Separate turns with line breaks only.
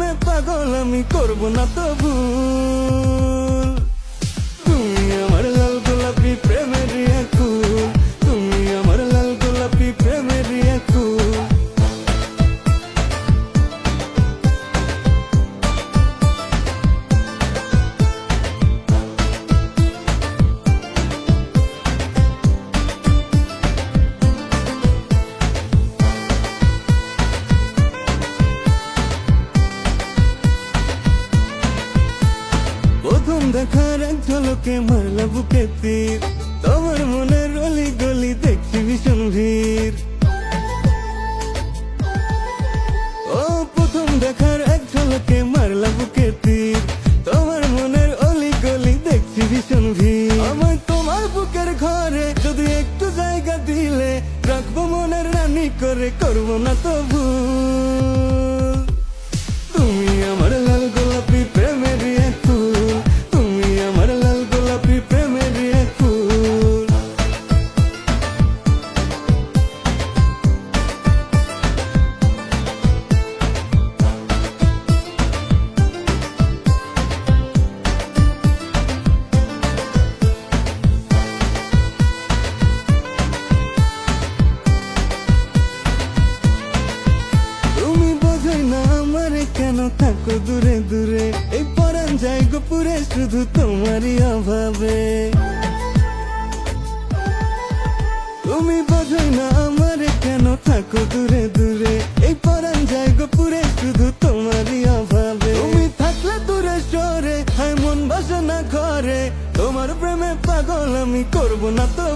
মনে পাগল আমি করব না তবু তুমি আমার লাল গোলাপি প্রেমের দেখার এক ঝলকে মারলা বুকে তীর তোমার মনের অলি গলি দেখছি ভীষণ ভিড় ও, প্রথম দেখার এক ঝলকে মারলা বুকে তীর তোমার মনের অলি গলি দেখছি ভীষণ ভিড় আমার তোমার বুকের ঘরে যদি একটু জায়গা দিলে, রাখব মনের রানী করে করব না তো ভুল থাকো দূরে দূরে? এই পরান যাই গোপুরে, শুধু তোমারই অভাবে। তুমি বোঝই না আমারে কেন থাকো দূরে দূরে? এই পরান যাই গোপুরে, শুধু তোমারই অভাবে। তুমি থাকলে দূরে সরে, হায় মন বাসে না ঘরে। তোমার প্রেমে পাগল আমি করব না তো